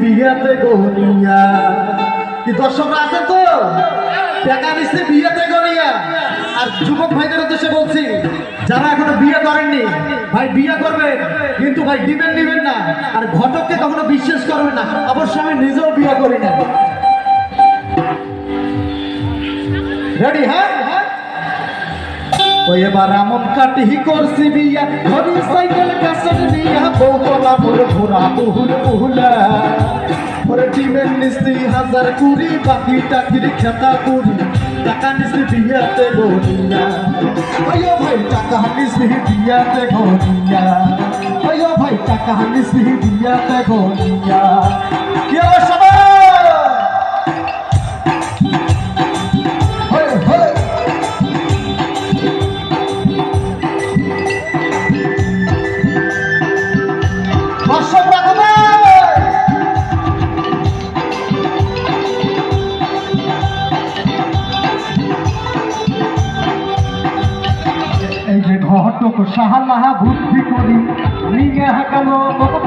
বিয়াতে কি আছেন তো? বিয়াতে আর যুবক যারা এখনও বিয়ে করেননি, ভাই বিয়ে করবেন, কিন্তু ভাই দিবেন নিবেন না। আর ঘটককে কখনো বিশ্বাস করবেন না। অবশ্য আমি নিজেও বিয়ে করি না রেডি হ্যাঁ? এবার আমন কাটি করছি বিয়া, ধরি সাইকেল কাসেট নিয়া বউতলা মোর ঘোরা বহুল বহুলা ওরে টিমের নিস্তি হাজার কুড়ি, বাকি টাকির খেতা কুড়ি, টাকা নিস্তি বিয়াতে গনিয়া ওয়ো ভাই, টাকা নিস্তি বিয়াতে গনিয়া ওয়ো ভাই, টাকা নিস্তি বিয়াতে গনিয়া কি হবে সবাই ঘটক সাহালাহা বুদ্ধি করি, নিয়ে হাঁকাল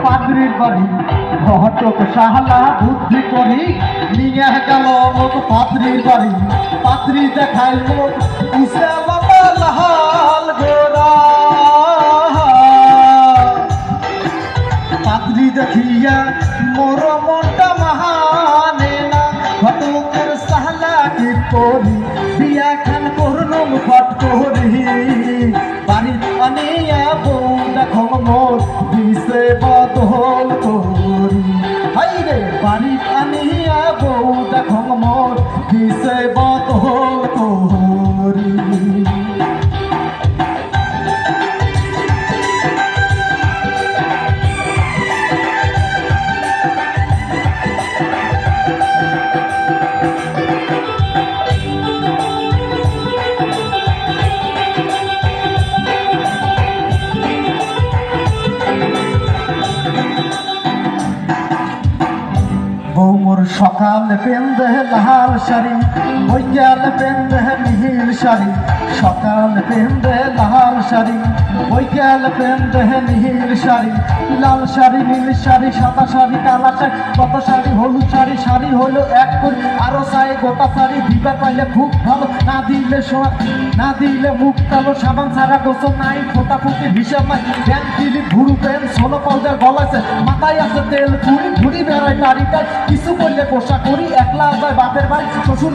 পাদ্রির বাড়ি। ঘটক সাহালাহা বুদ্ধি করি, নিয়ে হাঁকাল পাদ্রির বাড়ি। পাত্রী দেখাইল উসে বাবা লাহাল দেখিয়া মোর মনটা মহানে না। ঘটকের সাহলা কি করি? বিয়া খান করলুম ফট করি। বাড়ি আনিয়া বউ দেখো মোর দিছে বদল করি। হাই রে বাড়ি আনিয়া বউ দেখো মোর দিছে বদল করি। বৌমর সকাল পেন্দে লাল শাড়ি, বৈকালে পেন্দে নীল শাড়ি। সকাল পেন্দে লাল শাড়ি, বৈকালে পেন্দে নীল শাড়ি। লাল শাড়ি, নীল শাড়ি, সাদা শাড়ি, কালা শাড়ি, কত শাড়ি, হলুদ শাড়ি শাড়ি হলো এক করে। আরও চাই গোটা শাড়ি, দিবা পাইলে খুব ভালো। না দিলে না দিলে মুখ কালো সাবান সারা গোসল নাই, ফোটা ফুটি হিসাব নাই। প্যান কিলি ভুরু প্যান সোলো পাউডার গলাছে মাথায় আছে তেল ঘুরি ঘুরি বেড়ায় গাড়িটায় কিছু করলে পোশাক করি, একলা যায় বাপের বাড়ি শ্বশুর